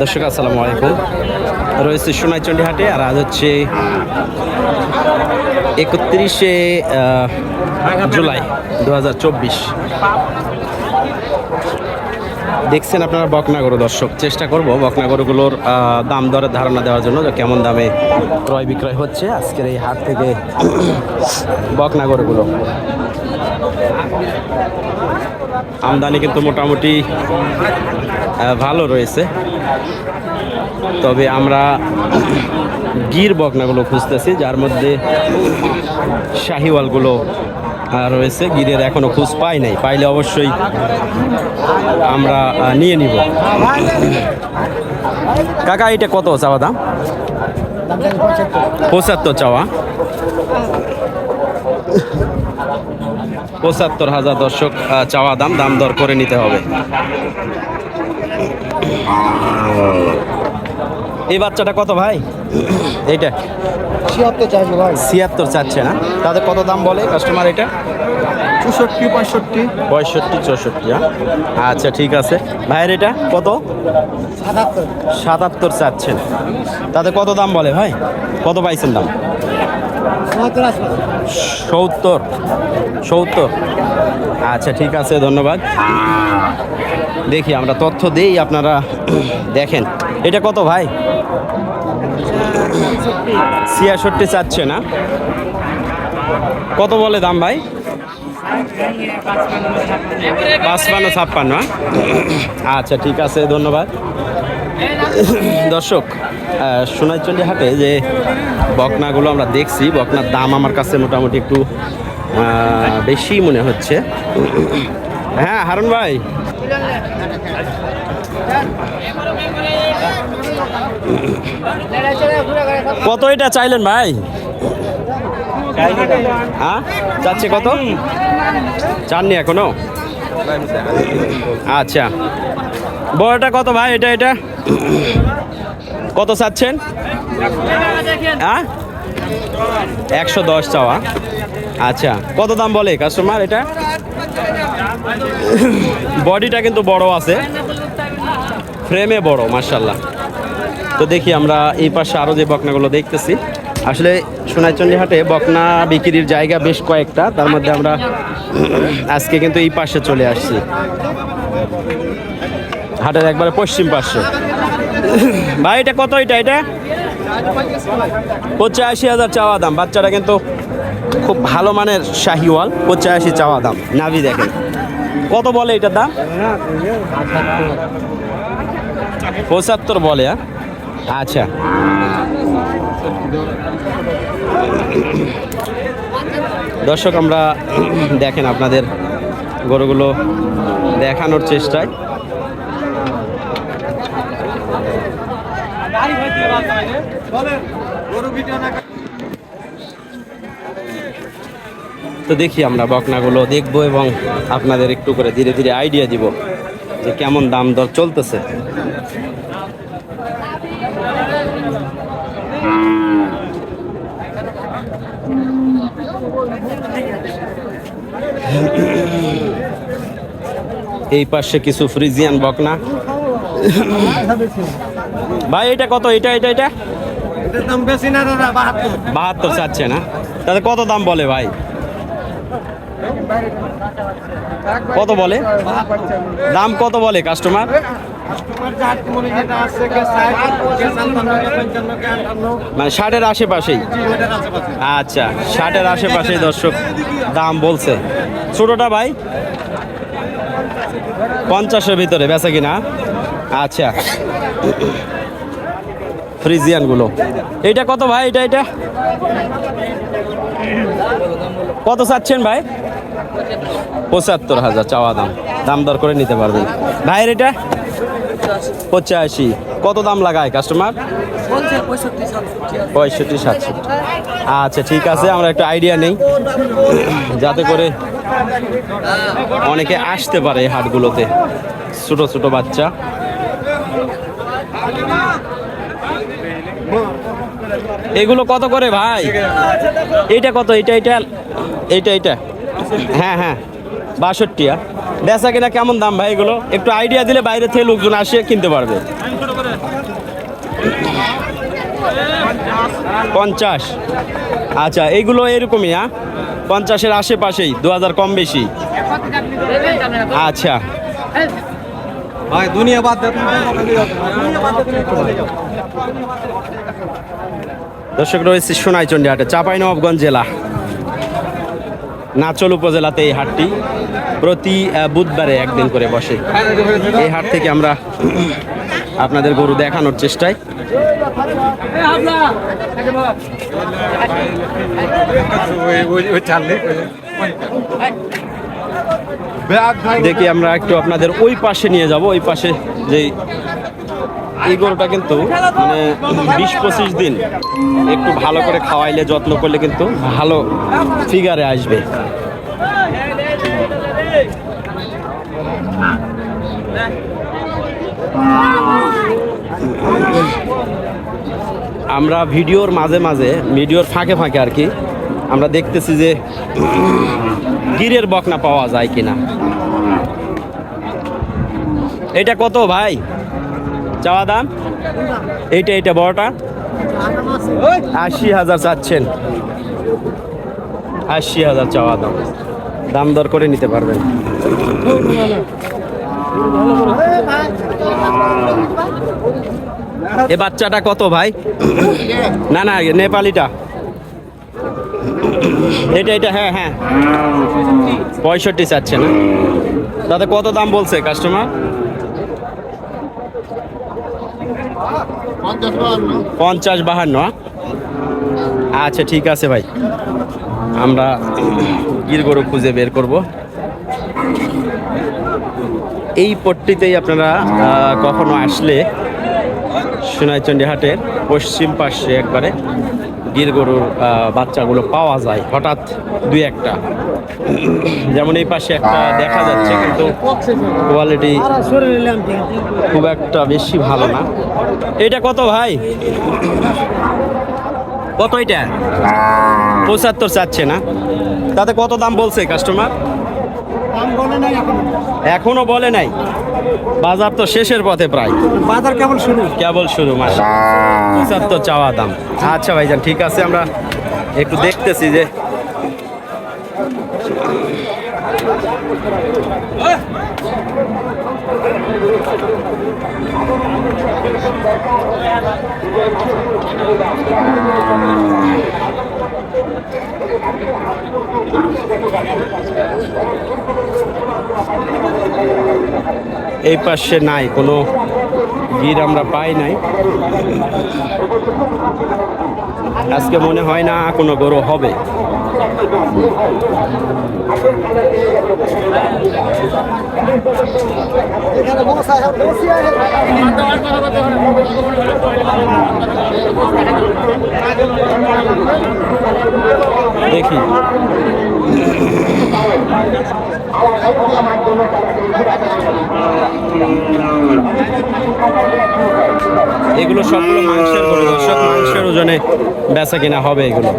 দর্শক, আসসালামু আলাইকুম। রয়েছে সোনাইচন্ডী হাটে আর আজ হচ্ছে একত্রিশে জুলাই দু হাজার চব্বিশ। দেখছেন আপনারা বকনাগরু দর্শক, চেষ্টা করব বকনাগরুগুলোর দাম দরের ধারণা দেওয়ার জন্য যে কেমন দামে ক্রয় বিক্রয় হচ্ছে। আজকের এই হাট থেকে বকনাগরুগুলো। আমদানি কিন্তু মোটামুটি ভালো রয়েছে। তবে আমরা গির বকনাগুলো খুঁজতেছি, যার মধ্যে শাহিওয়ালগুলো রয়েছে। গিরের এখনও খোঁজ পাই নাই। পাইলে অবশ্যই আমরা নিয়ে নিব। কাকা, এটা কত চাওয়া দাম? পঁচাত্তর চাওয়া। পঁচাত্তর হাজার দর্শক চাওয়া দাম। দাম দর করে নিতে হবে। এই বাচ্চাটা কত ভাই? এইটা? ছিয়াত্তর চাইছে ভাই। ছিয়াত্তর চাচ্ছে না? তাদের কত দাম বলে কাস্টমার এটা? চৌষট্টি পঁয়ষট্টি। পঁয়ষট্টি চৌষট্টি হ্যাঁ? আচ্ছা ঠিক আছে। ভাইয়ের এটা কত? সাতাত্তর। সাতাত্তর চাচ্ছেন তাদের কত দাম বলে ভাই? কত পাইছেন দাম? সত্তর। সত্তর। আচ্ছা ঠিক আছে ধন্যবাদ। দেখি, আমরা তথ্য দেই আপনারা দেখেন। এটা কত ভাই? ছিয়াষট্টি চাচ্ছে না। কত বলে দাম ভাই? পাঁচপান্ন, ছাপ্পান্ন হ্যাঁ? আচ্ছা ঠিক আছে, ধন্যবাদ। দর্শক সোনাইচন্ডী হাটে যে বকনাগুলো আমরা দেখছি, বকনার দাম আমার কাছে মোটামুটি একটু বেশি মনে হচ্ছে। হ্যাঁ হারুন ভাই। কত এটা চাইলেন ভাই? হ্যাঁ চাচ্ছে কত? চাননি এখনও? আচ্ছা। বড়টা কত ভাই এটা এটা? কত চাচ্ছেন? হ্যাঁ? একশো দশ চাওয়া। আচ্ছা কত দাম বলে কাস্টমার এটা? বডিটা কিন্তু বড় আছে। ফ্রেমে বড় মার্শাল্লাহ তো দেখি আমরা এই পাশে আরও যে বকনাগুলো দেখতেছি। আসলে সোনাইচন্ডী হাটে বকনা বিক্রির জায়গা বেশ কয়েকটা, তার মধ্যে আমরা আজকে কিন্তু এই পাশে চলে আসছি। হাটের একবারে পশ্চিম পাশে। ভাই, এটা কত এটা এটা? পঁচাশি হাজার চাওয়া দাম। বাচ্চাটা কিন্তু খুব ভালো মানের শাহিওয়াল, পঁচাশি চাওয়া দাম। নাভি দেখেন। কত বলে এটার দাম? পঁচাত্তর বলে হ্যাঁ? আচ্ছা। দর্শক, আমরা দেখেন আপনাদের গরুগুলো দেখানোর চেষ্টায়। তো দেখি আমরা বকনাগুলো দেখব এবং আপনাদের একটু করে ধীরে ধীরে আইডিয়া দিব যে কেমন দাম দর চলতেছে। এই পাশে কিছু ফ্রিজিয়ান বকনা। ভাই এটা কত? এটা এটা এটা? বাহাত্তর চাচ্ছে না? তাহলে কত দাম বলে ভাই? কত বলে? দাম কত বলে কাস্টমার মনে ষাটের আশেপাশেই? আশেপাশে আচ্ছা ষাটের আশেপাশেই দর্শক দাম বলছে। ছোটটা ভাই? পঞ্চাশের ভিতরে, বেচা কিনা? আচ্ছা। ফ্রিজিয়ানগুলো এইটা কত ভাই? এটা এটা কত চাচ্ছেন ভাই? পঁচাত্তর হাজার চাওয়া দাম। দাম দর করে নিতে পারবেন। ভাইয়ের এটা? পঁচাশি। কত দাম লাগায় কাস্টমার পঁয়ষট্টি, সাতষট্টি। আচ্ছা ঠিক আছে, আমরা একটু আইডিয়া নেই। যাতে করে অনেকে আসতে পারে এই হাটগুলোতে। ছোট ছোট বাচ্চা। এগুলো কত করে ভাই? এইটা কত? এটা এইটা? এইটা এইটা? হ্যাঁ হ্যাঁ। বাষট্টি আর বেচা কিনা কেমন দাম ভাই এগুলো? একটু আইডিয়া দিলে বাইরে থেকে লোকজন আসে কিনতে পারবে। পঞ্চাশ। আচ্ছা এইগুলো এরকমই হ্যাঁ? পঞ্চাশের আশেপাশেই দু হাজার কম বেশি। আচ্ছা। ভাই দুনিয়া বাদ দর্শক রয়েছে সোনাইচন্ডী হাটে চাঁপাইনবাবগঞ্জ জেলা। নাচল উপজেলাতে এই হাটটি প্রতি বুধবারে একদিন করে বসে। এই হাট থেকে আমরা আপনাদের গরু দেখানোর চেষ্টায়। দেখি আমরা একটু আপনাদের ওই পাশে নিয়ে যাব, ওই পাশে যে এই গরুটা কিন্তু মানে বিশ পঁচিশ দিন একটু ভালো করে খাওয়াইলে যত্ন করলে কিন্তু ভালো ফিগারে আসবে। আমরা ভিডিওর মাঝে মাঝে, ভিডিওর ফাঁকে ফাঁকে আর কি, আমরা দেখতেছি যে গিরের বকনা পাওয়া যায় কিনা। এটা কত ভাই? চাওয়া দাম? এইটা এইটা বড়টা? আশি হাজার চাচ্ছেন। আশি হাজার চাওয়া দাম। দাম দর করে নিতে পারবেন। এ বাচ্চাটা কত ভাই? না না নেপালিটা। এটা এটা হ্যাঁ হ্যাঁ। পঁয়ষট্টি চাচ্ছে না তাতে কত দাম বলছে কাস্টমার পঞ্চাশ বাহান্ন? আচ্ছা ঠিক আছে ভাই আমরা গির গরু খুঁজে বের করব এই পট্টিতেই আপনারা কখনো আসলে সোনাইচন্ডী হাটের পশ্চিম পাশে একবারে গির গরুর বাচ্চাগুলো পাওয়া যায় হঠাৎ দুই একটা। যেমন এই পাশে একটা দেখা যাচ্ছে কিন্তু কোয়ালিটি খুব একটা বেশি ভালো না। এটা কত ভাই? কত এটা? পঁচাত্তর চাচ্ছে না। তাতে কত দাম বলছে কাস্টমার এখনও বলে নাই? বাজার তো শেষের পথে প্রায়। বাজার কেমন শুরু? কেবল শুরু মাস তো চাওয়া দাম। আচ্ছা ভাইজান ঠিক আছে আমরা একটু দেখতেছি যে এই পাশে নাই, কোনো গির আমরা পাই নাই। আজকে মনে হয় না কোনো গরু হবে। দেখি। এগুলো সবগুলো মাংসের করে দর্শক মাংসের ওজনে বেচা কিনা হবে এগুলো।